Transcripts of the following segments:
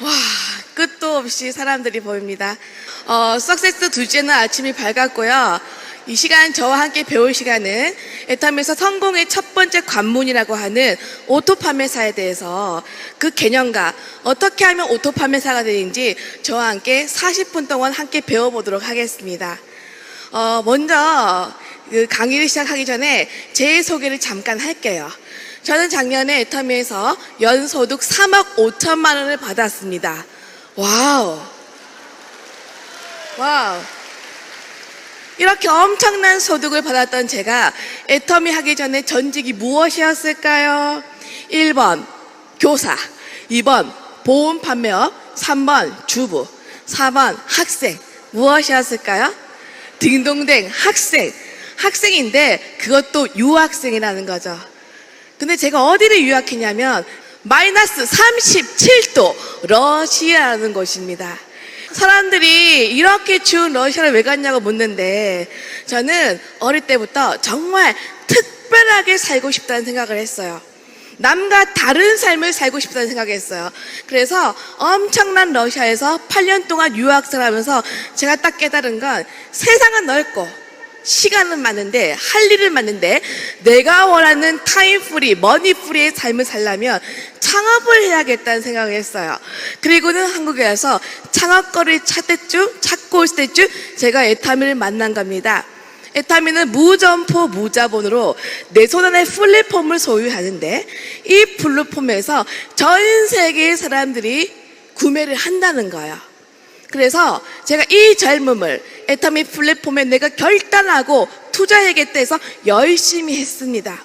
와, 끝도 없이 사람들이 보입니다. 어, 석세스 둘째 날 아침이 밝았고요. 이 시간 저와 함께 배울 시간은 애탐에서 성공의 첫 번째 관문이라고 하는 오토 판매사에 대해서 그 개념과 어떻게 하면 오토 판매사가 되는지 저와 함께 40분 동안 함께 배워보도록 하겠습니다. 어, 먼저 그 강의를 시작하기 전에 제 소개를 잠깐 할게요. 저는 작년에 애터미에서 연소득 3억 5천만 원을 받았습니다. 와우. 와우. 이렇게 엄청난 소득을 받았던 제가 애터미 하기 전에 전직이 무엇이었을까요? 1번 교사, 2번 보험 판매업, 3번 주부, 4번 학생. 무엇이었을까요? 딩동댕 학생. 학생인데 그것도 유학생이라는 거죠. 근데 제가 어디를 유학했냐면 마이너스 37도 러시아라는 곳입니다. 사람들이 이렇게 추운 러시아를 왜 갔냐고 묻는데 저는 어릴 때부터 정말 특별하게 살고 싶다는 생각을 했어요. 남과 다른 삶을 살고 싶다는 생각을 했어요. 그래서 엄청난 러시아에서 8년 동안 유학생을 하면서 제가 딱 깨달은 건 세상은 넓고 시간은 많은데 할 일을 많은데 내가 원하는 타임 프리, 머니 프리의 삶을 살려면 창업을 해야겠다는 생각을 했어요. 그리고는 한국에 와서 창업거리를 찾을 때쯤 찾고 있을 때쯤 제가 에타미를 만난 겁니다. 에타미는 무점포 무자본으로 내 손 안에 플랫폼을 소유하는데 이 플랫폼에서 전 세계의 사람들이 구매를 한다는 거예요. 그래서 제가 이 젊음을 에타미 플랫폼에 내가 결단하고 투자해야겠다 해서 열심히 했습니다.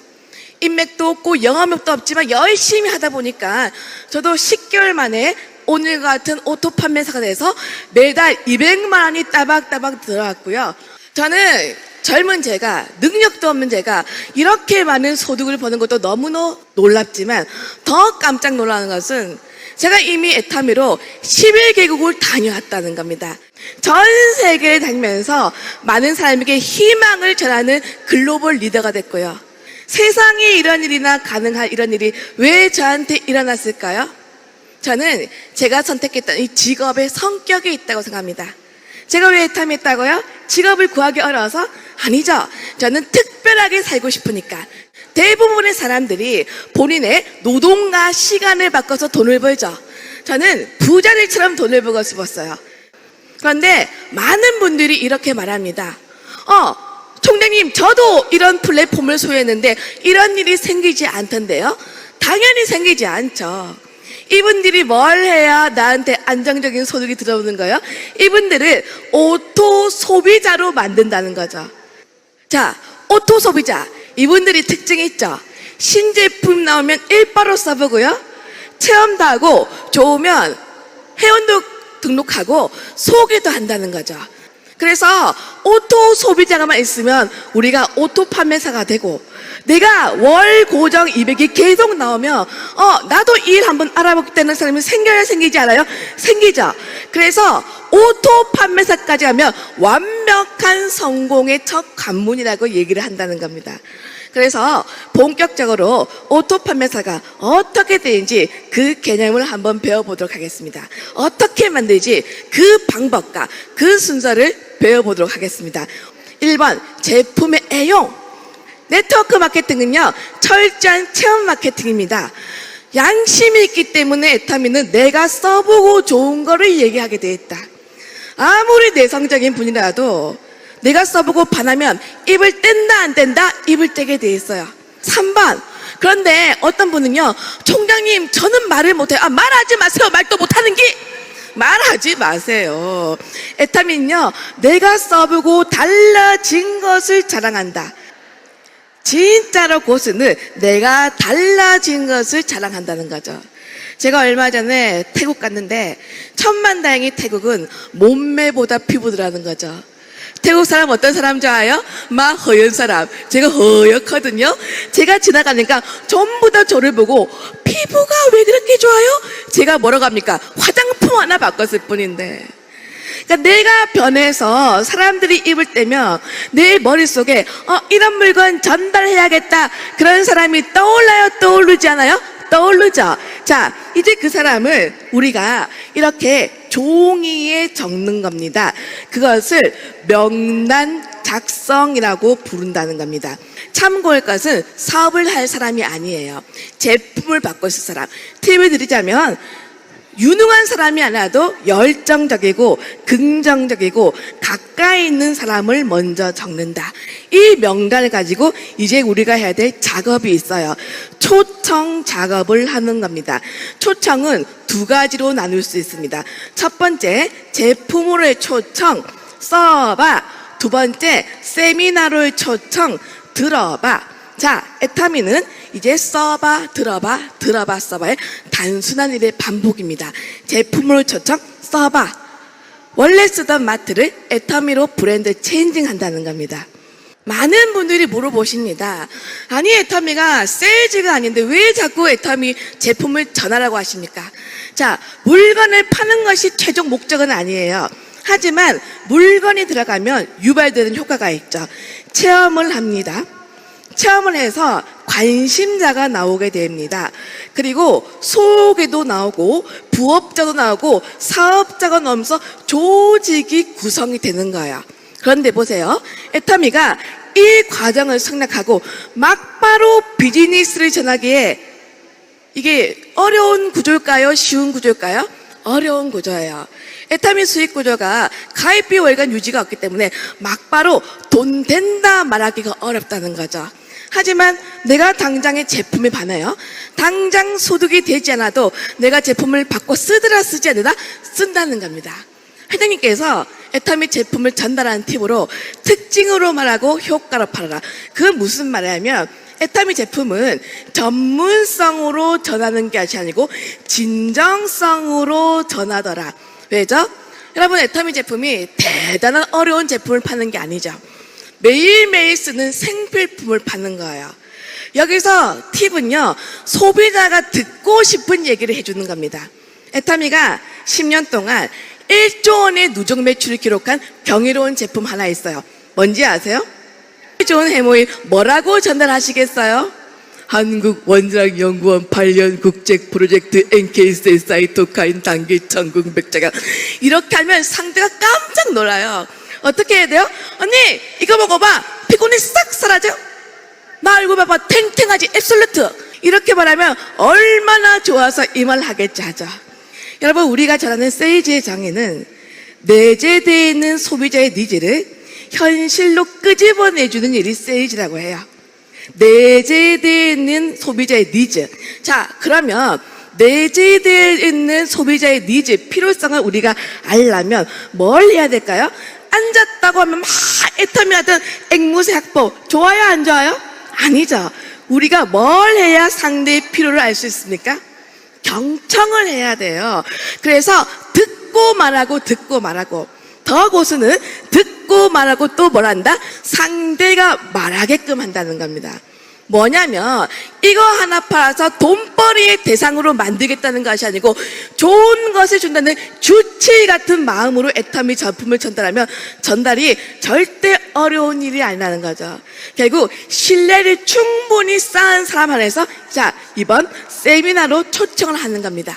인맥도 없고 영업력도 없지만 열심히 하다 보니까 저도 10개월 만에 오늘 같은 오토 판매사가 돼서 매달 200만 원이 따박따박 들어왔고요. 저는 젊은 제가 능력도 없는 제가 이렇게 많은 소득을 버는 것도 너무나 놀랍지만 더 깜짝 놀라는 것은 제가 이미 에타미로 11개국을 다녀왔다는 겁니다. 전 세계를 다니면서 많은 사람에게 희망을 전하는 글로벌 리더가 됐고요. 세상에 이런 일이나 가능한 이런 일이 왜 저한테 일어났을까요? 저는 제가 선택했던 이 직업의 성격이 있다고 생각합니다. 제가 왜 에타미 했다고요? 직업을 구하기 어려워서? 아니죠. 저는 특별하게 살고 싶으니까. 대부분의 사람들이 본인의 노동과 시간을 바꿔서 돈을 벌죠. 저는 부자들처럼 돈을 벌고 싶었어요. 그런데 많은 분들이 이렇게 말합니다. 어, 총장님, 저도 이런 플랫폼을 소유했는데 이런 일이 생기지 않던데요? 당연히 생기지 않죠. 이분들이 뭘 해야 나한테 안정적인 소득이 들어오는 거예요? 이분들을 오토 소비자로 만든다는 거죠. 자, 오토 소비자. 이분들이 특징이 있죠. 신제품 나오면 일바로 써보고요. 체험도 하고 좋으면 회원도 등록하고 소개도 한다는 거죠. 그래서 오토 소비자가만 있으면 우리가 오토 판매사가 되고 내가 월 고정 200이 계속 나오면 어 나도 일 한번 알아보겠다는 사람이 생겨야 생기지 않아요? 생기죠. 그래서 오토 판매사까지 하면 완벽한 성공의 첫 관문이라고 얘기를 한다는 겁니다. 그래서 본격적으로 오토 판매사가 어떻게 되는지 그 개념을 한번 배워보도록 하겠습니다. 어떻게 만들지 그 방법과 그 순서를 배워보도록 하겠습니다. 1번 제품의 애용. 네트워크 마케팅은요, 철저한 체험 마케팅입니다. 양심이 있기 때문에 에타미는 내가 써보고 좋은 거를 얘기하게 돼 있다. 아무리 내성적인 분이라도 내가 써보고 반하면 입을 뗀다 안 뗀다 입을 떼게 돼 있어요. 3번. 그런데 어떤 분은요, 총장님, 저는 말을 못해요. 아, 말하지 마세요. 말도 못하는 게. 말하지 마세요. 에타민요, 내가 써보고 달라진 것을 자랑한다. 진짜로 고수는 내가 달라진 것을 자랑한다는 거죠. 제가 얼마 전에 태국 갔는데 천만 다행히 태국은 몸매보다 피부더라는 거죠. 태국 사람 어떤 사람 좋아요? 막 허연 사람. 제가 허옇거든요. 제가 지나가니까 전부 다 저를 보고 피부가 왜 그렇게 좋아요? 제가 뭐라고 합니까? 화장품 하나 바꿨을 뿐인데. 그러니까 내가 변해서 사람들이 입을 때면 내 머릿속에 어, 이런 물건 전달해야겠다. 그런 사람이 떠올라요? 떠오르지 않아요? 떠오르죠. 자, 이제 그 사람을 우리가 이렇게 종이에 적는 겁니다. 그것을 명단 작성이라고 부른다는 겁니다. 참고할 것은 사업을 할 사람이 아니에요. 제품을 바꿔 쓸 사람. 팁을 드리자면 유능한 사람이 아니라도 열정적이고 긍정적이고 가까이 있는 사람을 먼저 적는다. 이 명단을 가지고 이제 우리가 해야 될 작업이 있어요. 초청 작업을 하는 겁니다. 초청은 두 가지로 나눌 수 있습니다. 첫 번째, 제품으로의 초청, 써봐. 두 번째, 세미나로의 초청, 들어봐. 자, 에타미는 이제 써봐, 들어봐, 들어봐, 써봐의 단순한 일의 반복입니다. 제품으로 초청, 써봐. 원래 쓰던 마트를 에타미로 브랜드 체인징 한다는 겁니다. 많은 분들이 물어보십니다. 아니, 에타미가 세일즈가 아닌데 왜 자꾸 에타미 제품을 전하라고 하십니까? 자, 물건을 파는 것이 최종 목적은 아니에요. 하지만 물건이 들어가면 유발되는 효과가 있죠. 체험을 합니다. 체험을 해서 관심자가 나오게 됩니다. 그리고 소개도 나오고 부업자도 나오고 사업자가 나오면서 조직이 구성이 되는 거예요. 그런데 보세요. 에타미가 이 과정을 생략하고 막바로 비즈니스를 전하기에 이게 어려운 구조일까요? 쉬운 구조일까요? 어려운 구조예요. 에타미 수익 구조가 가입비 월간 유지가 없기 때문에 막바로 돈 된다 말하기가 어렵다는 거죠. 하지만 내가 당장의 제품에 반해요. 당장 소득이 되지 않아도 내가 제품을 바꿔 쓰더라 쓰지 않으라 쓴다는 겁니다. 회장님께서 에타미 제품을 전달하는 팁으로 특징으로 말하고 효과로 팔아라. 그건 무슨 말이냐면 에타미 제품은 전문성으로 전하는 게 아니고 진정성으로 전하더라. 왜죠? 여러분 에타미 제품이 대단한 어려운 제품을 파는 게 아니죠. 매일매일 쓰는 생필품을 파는 거예요. 여기서 팁은요, 소비자가 듣고 싶은 얘기를 해주는 겁니다. 에타미가 10년 동안 1조 원의 누적 매출을 기록한 경이로운 제품 하나 있어요. 뭔지 아세요? 좋은 해모인 뭐라고 전달하시겠어요? 한국 원자연구원 8년 국제 프로젝트 NK스 사이토카인 단기 전국 백자가 이렇게 하면 상대가 깜짝 놀라요. 어떻게 해야 돼요? 언니 이거 먹어봐 피곤이 싹 사라져. 나 알고 봐봐 탱탱하지 앱솔루트 이렇게 말하면 얼마나 좋아서 이 말 하겠지 하죠. 여러분 우리가 잘하는 세이지의 장애는 내재되어 있는 소비자의 니즈를 현실로 끄집어내주는 일이 세이지라고 해요. 내재되어 있는 소비자의 니즈. 자, 그러면 내재되어 있는 소비자의 니즈, 필요성을 우리가 알려면 뭘 해야 될까요? 앉았다고 하면 막 애터미 하던 앵무새 학법. 좋아요, 안 좋아요? 아니죠. 우리가 뭘 해야 상대의 필요를 알 수 있습니까? 경청을 해야 돼요. 그래서 듣고 말하고 듣고 말하고 더 고수는 듣고 말하고 또 뭘 한다? 상대가 말하게끔 한다는 겁니다. 뭐냐면 이거 하나 팔아서 돈벌이의 대상으로 만들겠다는 것이 아니고 좋은 것을 준다는 주치 같은 마음으로 애터미 제품을 전달하면 전달이 절대 어려운 일이 아니라는 거죠. 결국 신뢰를 충분히 쌓은 사람 안에서 자 이번 세미나로 초청을 하는 겁니다.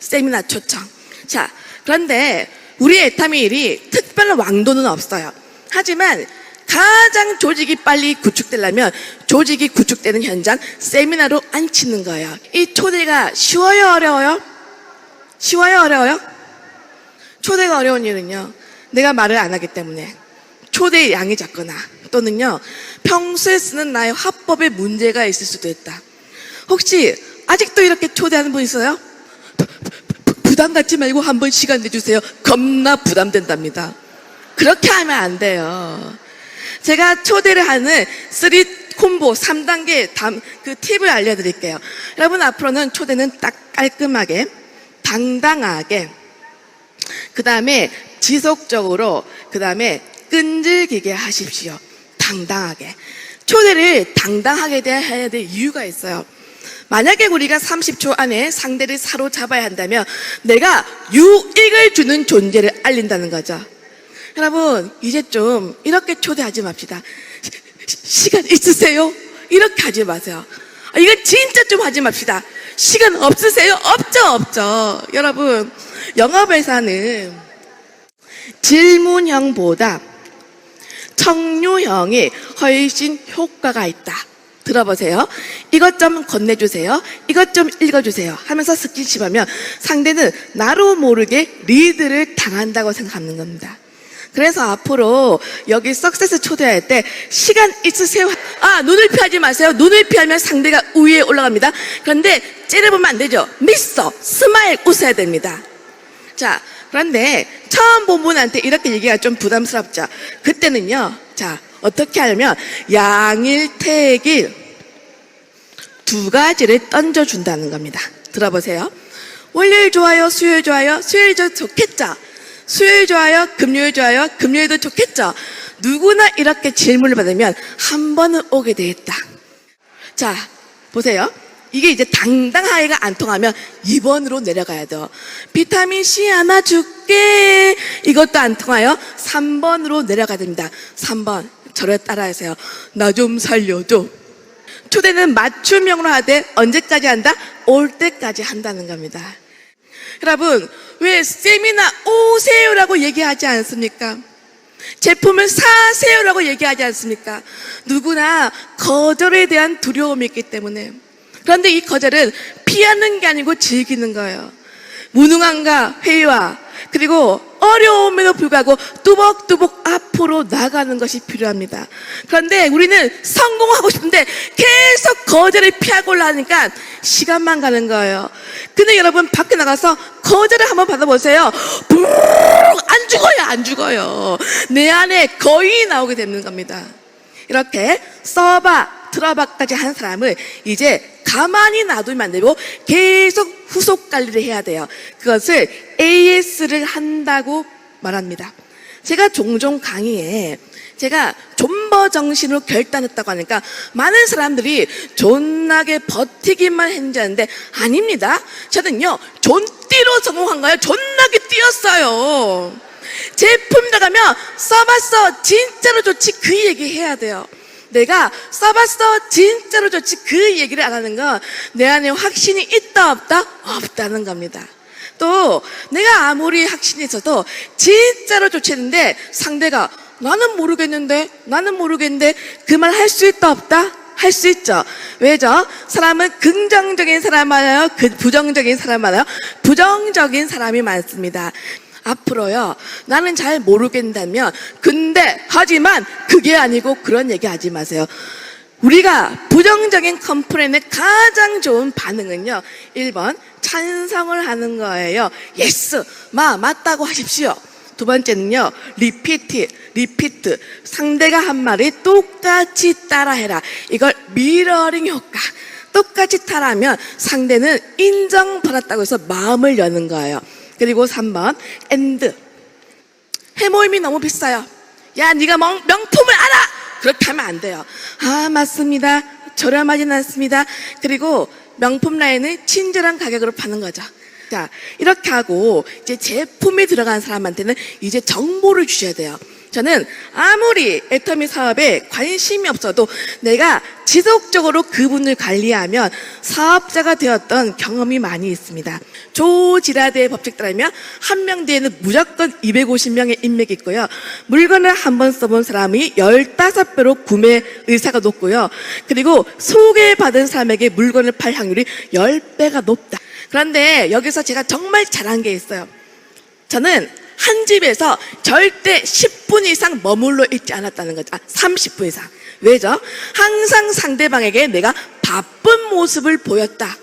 세미나 초청. 자 그런데 우리 애터미 일이 특별한 왕도는 없어요. 하지만 가장 조직이 빨리 구축되려면 조직이 구축되는 현장 세미나로 앉히는 거예요. 이 초대가 쉬워요, 어려워요? 쉬워요, 어려워요? 초대가 어려운 이유는요. 내가 말을 안 하기 때문에 초대의 양이 작거나 또는요 평소에 쓰는 나의 화법에 문제가 있을 수도 있다. 혹시 아직도 이렇게 초대하는 분 있어요? 부담 갖지 말고 한번 시간 내주세요. 겁나 부담된답니다. 그렇게 하면 안 돼요. 제가 초대를 하는 3 콤보 3단계 담, 그 팁을 알려드릴게요. 여러분 앞으로는 초대는 딱 깔끔하게, 당당하게, 그 다음에 지속적으로, 그 다음에 끈질기게 하십시오. 당당하게. 초대를 당당하게 해야 될 이유가 있어요. 만약에 우리가 30초 안에 상대를 사로잡아야 한다면 내가 유익을 주는 존재를 알린다는 거죠. 여러분, 이제 좀 이렇게 초대하지 맙시다. 시, 시간 있으세요? 이렇게 하지 마세요. 아, 이거 진짜 좀 하지 맙시다. 시간 없으세요? 없죠, 없죠. 여러분, 영업회사는 질문형보다 청류형이 훨씬 효과가 있다. 들어보세요. 이것 좀 건네주세요. 이것 좀 읽어주세요. 하면서 스킨십하면 상대는 나로 모르게 리드를 당한다고 생각하는 겁니다. 그래서 앞으로 여기 석세스 초대할 때 시간 있으세요? 아 눈을 피하지 마세요. 눈을 피하면 상대가 우위에 올라갑니다. 그런데 째려보면 안 되죠. 미스터 스마일 웃어야 됩니다. 자 그런데 처음 본 분한테 이렇게 얘기가 좀 부담스럽죠. 그때는요. 자 어떻게 하냐면 양일택일 두 가지를 던져준다는 겁니다. 들어보세요. 월요일 좋아요, 수요일 좋아요, 수요일 저 좋겠죠? 수요일 좋아요, 금요일 좋아요, 금요일도 좋겠죠? 누구나 이렇게 질문을 받으면 한 번은 오게 되겠다. 자, 보세요. 이게 이제 당당하게가 안 통하면 2번으로 내려가야 돼요. 비타민 C 하나 줄게. 이것도 안 통하여 3번으로 내려가야 됩니다. 3번. 저를 따라하세요. 나 좀 살려줘. 초대는 맞춤형으로 하되 언제까지 한다? 올 때까지 한다는 겁니다. 여러분, 왜 세미나 오세요라고 얘기하지 않습니까? 제품을 사세요라고 얘기하지 않습니까? 누구나 거절에 대한 두려움이 있기 때문에. 그런데 이 거절은 피하는 게 아니고 즐기는 거예요. 무능함과 회의와 그리고 어려움에도 불구하고 뚜벅뚜벅 앞으로 나가는 것이 필요합니다. 그런데 우리는 성공하고 싶은데 계속 거절을 피하고 올라가니까 시간만 가는 거예요. 근데 여러분 밖에 나가서 거절을 한번 받아보세요. 뿡! 안 죽어요, 안 죽어요. 내 안에 거의 나오게 되는 겁니다. 이렇게 써봐, 들어봐까지 한 사람을 이제 가만히 놔두면 안 되고 계속 후속 관리를 해야 돼요. 그것을 AS를 한다고 말합니다. 제가 종종 강의에 제가 존버 정신으로 결단했다고 하니까 많은 사람들이 존나게 버티기만 했는지 아는데 아닙니다. 저는요 존띠로 성공한 거예요. 존나게 뛰었어요. 제품 나가면 써봤어 진짜로 좋지 그 얘기 해야 돼요. 내가 써봤어 진짜로 좋지 그 얘기를 안 하는 건 내 안에 확신이 있다 없다 없다는 겁니다. 또 내가 아무리 확신이 있어도 진짜로 좋지 했는데 상대가 나는 모르겠는데 나는 모르겠는데 그 말 할 수 있다 없다 할 수 있죠. 왜죠? 사람은 긍정적인 사람 많아요. 그 부정적인 사람 많아요. 부정적인 사람이 많습니다. 앞으로요. 나는 잘 모르겠다면 근데 하지만 그게 아니고 그런 얘기 하지 마세요. 우리가 부정적인 컴플레인의 가장 좋은 반응은요. 1번 찬성을 하는 거예요. 예스, 마 맞다고 하십시오. 두 번째는요. 리피트, 리피트. 상대가 한 말이 똑같이 따라해라. 이걸 미러링 효과. 똑같이 따라하면 상대는 인정받았다고 해서 마음을 여는 거예요. 그리고 3번 엔드. 해모임이 너무 비싸요. 야, 네가 명, 명품을 알아. 그렇게 하면 안 돼요. 아, 맞습니다. 저렴하진 않습니다. 그리고 명품 라인은 친절한 가격으로 파는 거죠. 자, 이렇게 하고 이제 제품이 들어간 사람한테는 이제 정보를 주셔야 돼요. 저는 아무리 애터미 사업에 관심이 없어도 내가 지속적으로 그분을 관리하면 사업자가 되었던 경험이 많이 있습니다. 조지라드의 법칙 따르면 한 명 뒤에는 무조건 250명의 인맥이 있고요. 물건을 한 번 써본 사람이 15배로 구매 의사가 높고요. 그리고 소개받은 사람에게 물건을 팔 확률이 10배가 높다. 그런데 여기서 제가 정말 잘한 게 있어요. 저는 한 집에서 절대 10분 이상 머물러 있지 않았다는 거죠. 아, 30분 이상. 왜죠? 항상 상대방에게 내가 바쁜 모습을 보였다.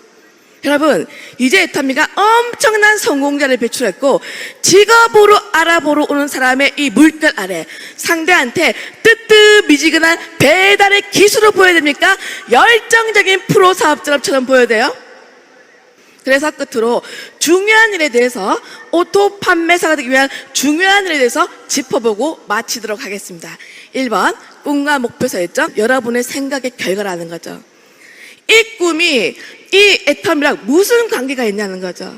여러분, 이제 애터미가 엄청난 성공자를 배출했고, 직업으로 알아보러 오는 사람의 이 물결 아래 상대한테 뜨뜻미지근한 배달의 기술을 보여야 됩니까? 열정적인 프로 사업자처럼 보여야 돼요? 그래서 끝으로 중요한 일에 대해서 오토 판매사가 되기 위한 중요한 일에 대해서 짚어보고 마치도록 하겠습니다. 1번, 꿈과 목표 설정, 여러분의 생각의 결과라는 거죠. 이 꿈이 이 애터미랑 무슨 관계가 있냐는 거죠.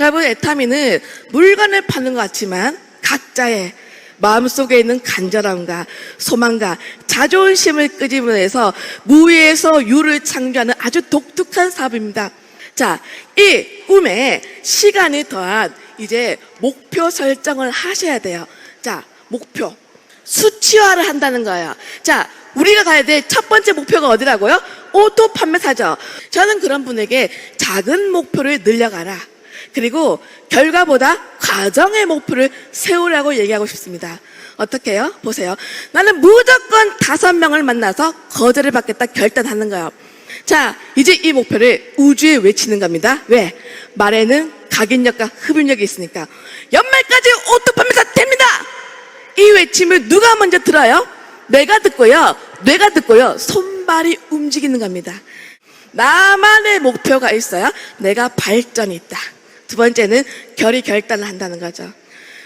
여러분, 애터미는 물건을 파는 것 같지만 각자의 마음속에 있는 간절함과 소망과 자존심을 끄집어내서 무에서 유를 창조하는 아주 독특한 사업입니다. 자, 이 꿈에 시간이 더한 이제 목표 설정을 하셔야 돼요. 자, 목표. 수치화를 한다는 거예요. 자, 우리가 가야 될 첫 번째 목표가 어디라고요? 오토 판매 사죠. 저는 그런 분에게 작은 목표를 늘려가라. 그리고 결과보다 과정의 목표를 세우라고 얘기하고 싶습니다. 어떻게 해요? 보세요. 나는 무조건 다섯 명을 만나서 거절을 받겠다 결단하는 거예요. 자, 이제 이 목표를 우주에 외치는 겁니다. 왜? 말에는 각인력과 흡입력이 있으니까. 연말까지 오토 판매사 됩니다! 이 외침을 누가 먼저 들어요? 내가 듣고요. 뇌가 듣고요. 손발이 움직이는 겁니다. 나만의 목표가 있어야 내가 발전이 있다. 두 번째는 결의 결단을 한다는 거죠.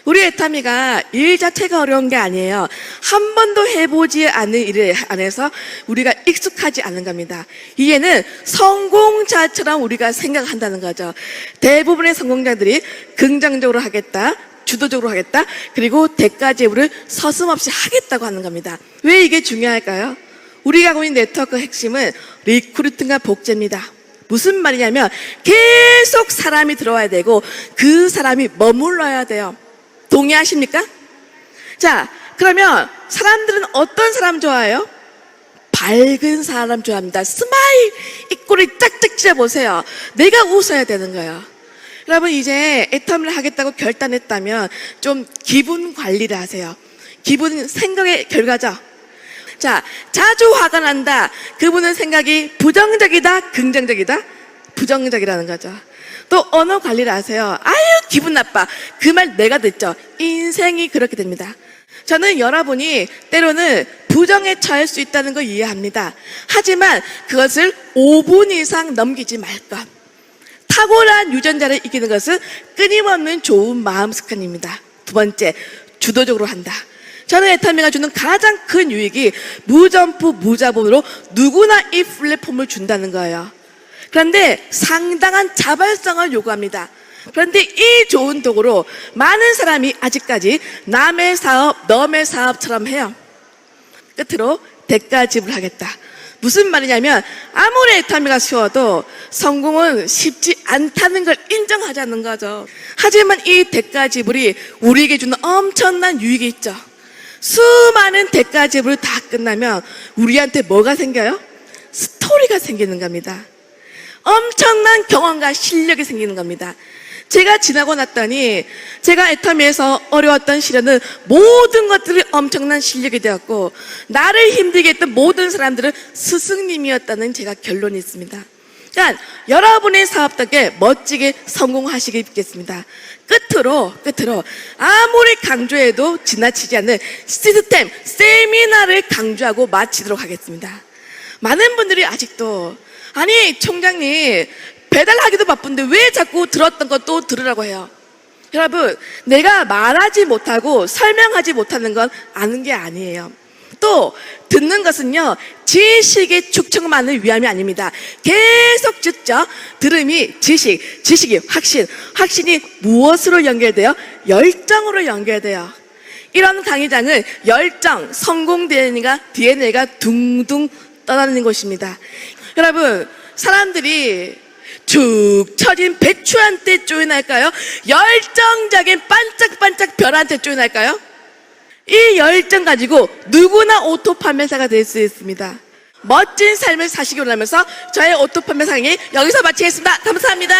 우리 애타미가 일 자체가 어려운 게 아니에요. 한 번도 해보지 않은 일에 안에서 우리가 익숙하지 않은 겁니다. 이게는 성공자처럼 우리가 생각한다는 거죠. 대부분의 성공자들이 긍정적으로 하겠다. 주도적으로 하겠다. 그리고 대가 제부를 서슴없이 하겠다고 하는 겁니다. 왜 이게 중요할까요? 우리가 있는 네트워크 핵심은 리크루팅과 복제입니다. 무슨 말이냐면 계속 사람이 들어와야 되고 그 사람이 머물러야 돼요. 동의하십니까? 자, 그러면 사람들은 어떤 사람 좋아해요? 밝은 사람 좋아합니다. 스마일 입꼬리 짝짝 찢어 보세요. 내가 웃어야 되는 거예요. 여러분 이제 애텀을 하겠다고 결단했다면 좀 기분 관리를 하세요. 기분 생각의 결과죠. 자, 자주 화가 난다. 그분은 생각이 부정적이다, 긍정적이다? 부정적이라는 거죠. 또 언어 관리를 하세요. 아유, 기분 나빠. 그 말 내가 듣죠. 인생이 그렇게 됩니다. 저는 여러분이 때로는 부정에 처할 수 있다는 걸 이해합니다. 하지만 그것을 5분 이상 넘기지 말 것. 탁월한 유전자를 이기는 것은 끊임없는 좋은 마음 습관입니다. 두 번째, 주도적으로 한다. 저는 에타미가 주는 가장 큰 유익이 무점프, 무자본으로 누구나 이 플랫폼을 준다는 거예요. 그런데 상당한 자발성을 요구합니다. 그런데 이 좋은 도구로 많은 사람이 아직까지 남의 사업, 너의 사업처럼 해요. 끝으로 대가 지불하겠다. 무슨 말이냐면 아무리 에타미가 쉬워도 성공은 쉽지 않다는 걸 인정하자는 거죠. 하지만 이 대가 지불이 우리에게 주는 엄청난 유익이 있죠. 수많은 대가 지불 다 끝나면 우리한테 뭐가 생겨요? 스토리가 생기는 겁니다. 엄청난 경험과 실력이 생기는 겁니다. 제가 지나고 났더니 제가 애터미에서 어려웠던 시련은 모든 것들이 엄청난 실력이 되었고 나를 힘들게 했던 모든 사람들은 스승님이었다는 제가 결론이 있습니다. 그러니까 여러분의 사업 덕에 멋지게 성공하시길 빚겠습니다. 끝으로 끝으로 아무리 강조해도 지나치지 않는 시스템 세미나를 강조하고 마치도록 하겠습니다. 많은 분들이 아직도 아니 총장님 배달하기도 바쁜데 왜 자꾸 들었던 것또 들으라고 해요? 여러분 내가 말하지 못하고 설명하지 못하는 건 아는 게 아니에요. 또 듣는 것은요 지식의 축적만을 위함이 아닙니다. 계속 듣죠. 들음이 지식, 지식이 확신, 확신이 무엇으로 연결돼요? 열정으로 연결돼요. 이런 강의장은 열정, 성공 DNA가, DNA가 둥둥 떠다니는 곳입니다. 여러분, 사람들이 축 처진 배추한테 쪼인할까요? 열정적인 반짝반짝 별한테 쪼인할까요? 이 열정 가지고 누구나 오토 판매사가 될 수 있습니다. 멋진 삶을 사시기 원하면서 저의 오토 강의 여기서 마치겠습니다. 감사합니다.